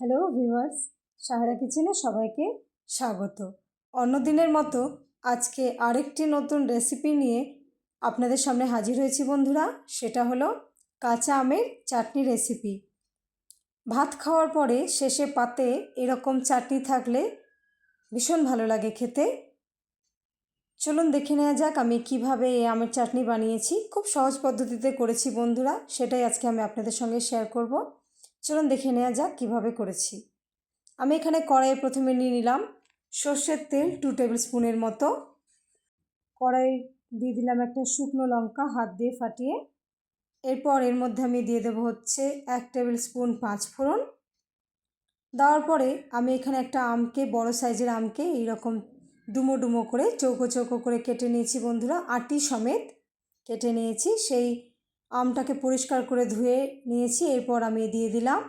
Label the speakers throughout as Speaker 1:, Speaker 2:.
Speaker 1: Hello viewers Sahara কিচেনে সবাইকে স্বাগত। অন্য দিনের মতো আজকে আরেকটি নতুন রেসিপি নিয়ে আপনাদের সামনে হাজির হয়েছি বন্ধুরা। সেটা হলো কাঁচা আমের চাটনি রেসিপি ভাত খাওয়ার পরে শেষে পাতে এরকম চাটনি থাকলে ভীষণ ভালো লাগে খেতে। চলুন দেখে নেওয়া যাক আমি কীভাবে এই আমের চাটনি বানিয়েছি। খুব সহজ পদ্ধতিতে করেছি বন্ধুরা। সেটাই আজকে আমি আপনাদের সঙ্গে শেয়ার করব। চলুন দেখে নেওয়া যাক কীভাবে করেছি। আমি এখানে কড়াইয়ে প্রথমে নিয়ে নিলাম সর্ষের তেল টু টেবিল স্পুনের মতো। কড়াই দিয়ে দিলাম একটা শুকনো লঙ্কা হাত দিয়ে ফাটিয়ে। এরপর এর মধ্যে আমি দিয়ে দেবো হচ্ছে এক টেবিল স্পুন পাঁচ ফোড়ন। দেওয়ার পরে আমি এখানে একটা আমকে, বড় সাইজের আমকে এইরকম ডুমো ডুমো করে, চৌকো চৌকো করে কেটে নিয়েছি বন্ধুরা, আটি সমেত কেটে নিয়েছি। সেই আমটাকে পরিষ্কার করে ধুয়ে নিয়েছি, এরপর আমি দিয়ে দিলাম।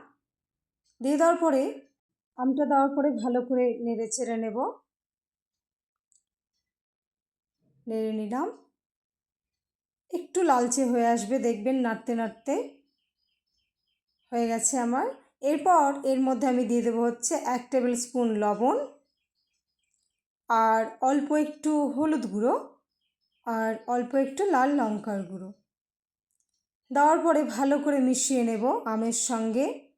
Speaker 1: দিয়ে দেওয়ার পরে, আমটা দেওয়ার পরে ভালো করে নেড়ে চেড়ে নেব। নেড়ে নিলাম। একটু লালচে হয়ে আসবে, দেখবেন নাড়তে নাড়তে হয়ে গেছে আমার। এরপর এর মধ্যে আমি দিয়ে দেবো হচ্ছে এক টেবিল স্পুন লবণ আর অল্প একটু হলুদ গুঁড়ো আর অল্প একটু লাল লঙ্কার গুঁড়ো। দেওয়ার পরে ভালো করে মিশিয়ে নেব আমের সঙ্গে।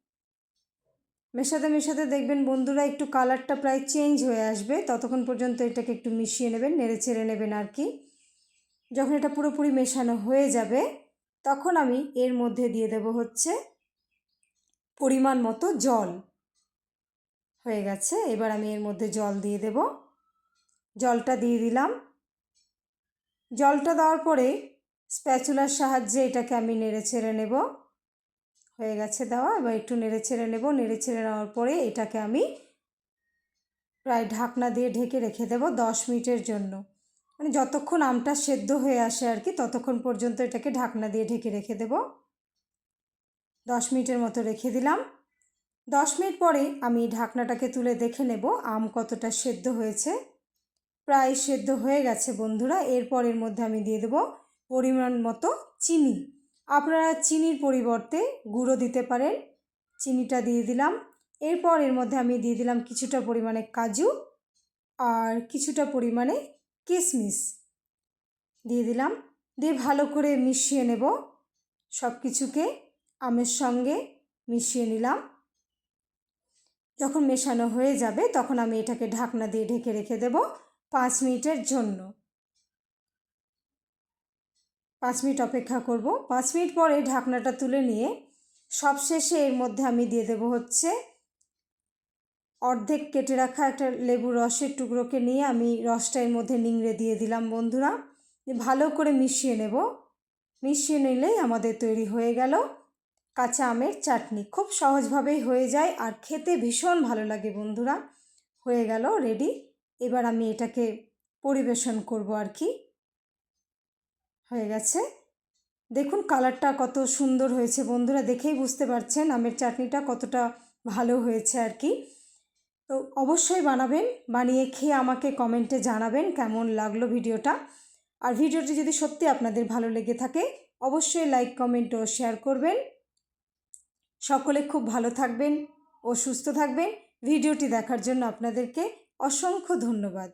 Speaker 1: মেশাতে মেশাতে দেখবেন বন্ধুরা একটু কালারটা প্রায় চেঞ্জ হয়ে আসবে। ততক্ষণ পর্যন্ত এটাকে একটু মিশিয়ে নেবেন, নেড়ে চেড়ে নেবেন আর কি। যখন এটা পুরোপুরি মেশানো হয়ে যাবে, তখন আমি এর মধ্যে দিয়ে দেব হচ্ছে পরিমাণ মতো জল। হয়ে গেছে, এবার আমি এর মধ্যে জল দিয়ে দেব। জলটা দিয়ে দিলাম। জলটা দেওয়ার পরে স্প্যাচুলার সাহায্যে এটাকে আমি নেড়ে ছেড়ে নেব। হয়ে গেছে দেওয়া। এবার একটু নেড়ে ছেড়ে নেব। নেড়ে ছেড়ে নেওয়ার পরে এটাকে আমি প্রায় ঢাকনা দিয়ে ঢেকে রেখে দেব দশ মিনিটের জন্য। মানে যতক্ষণ আমটা সেদ্ধ হয়ে আসে আর কি, ততক্ষণ পর্যন্ত এটাকে ঢাকনা দিয়ে ঢেকে রেখে দেব। দশ মিনিটের মতো রেখে দিলাম। দশ মিনিট পরে আমি ঢাকনাটাকে তুলে দেখে নেব আম কতটা সেদ্ধ হয়েছে। প্রায় সেদ্ধ হয়ে গেছে বন্ধুরা। এরপর এর মধ্যে আমি দিয়ে দেবো পরিমাণ মতো চিনি। আপনারা চিনির পরিবর্তে গুঁড়ো দিতে পারেন। চিনিটা দিয়ে দিলাম। এরপর এর মধ্যে আমি দিয়ে দিলাম কিছুটা পরিমাণে কাজু আর কিছুটা পরিমাণে কিশমিশ দিয়ে দিলাম। দিয়ে ভালো করে মিশিয়ে নেব। সব কিছুকে আমের সঙ্গে মিশিয়ে নিলাম। যখন মেশানো হয়ে যাবে তখন আমি এটাকে ঢাকনা দিয়ে ঢেকে রেখে দেব পাঁচ মিনিটের জন্য। পাঁচ মিনিট অপেক্ষা করব। পাঁচ মিনিট পরে ঢাকনাটা তুলে নিয়ে সবশেষে এর মধ্যে আমি দিয়ে দেবো হচ্ছে অর্ধেক কেটে রাখা একটা লেবু রসের টুকরোকে নিয়ে আমি রসটা এর মধ্যে নিংড়ে দিয়ে দিলাম বন্ধুরা। ভালো করে মিশিয়ে নেব। মিশিয়ে নিলেই আমাদের তৈরি হয়ে গেল। কাঁচা আমের চাটনি খুব সহজভাবেই হয়ে যায় আর খেতে ভীষণ ভালো লাগে বন্ধুরা। হয়ে গেল রেডি এবার আমি এটাকে পরিবেশন করব আর কি। হয়ে গেছে। দেখুন কালারটা কত সুন্দর হয়েছে। বন্ধুরা দেখেই বুঝতে পারছেন আমের চাটনিটা কতটা ভালো হয়েছে আর কি। তো অবশ্যই বানাবেন, বানিয়ে খেয়ে আমাকে কমেন্টে জানাবেন কেমন লাগল ভিডিওটা। আর ভিডিওটি যদি সত্যি আপনাদের ভালো লেগে থাকে, অবশ্যই লাইক, কমেন্ট ও শেয়ার করবেন। সকলে খুব ভালো থাকবেন ও সুস্থ থাকবেন। ভিডিওটি দেখার জন্য আপনাদেরকে অসংখ্য ধন্যবাদ।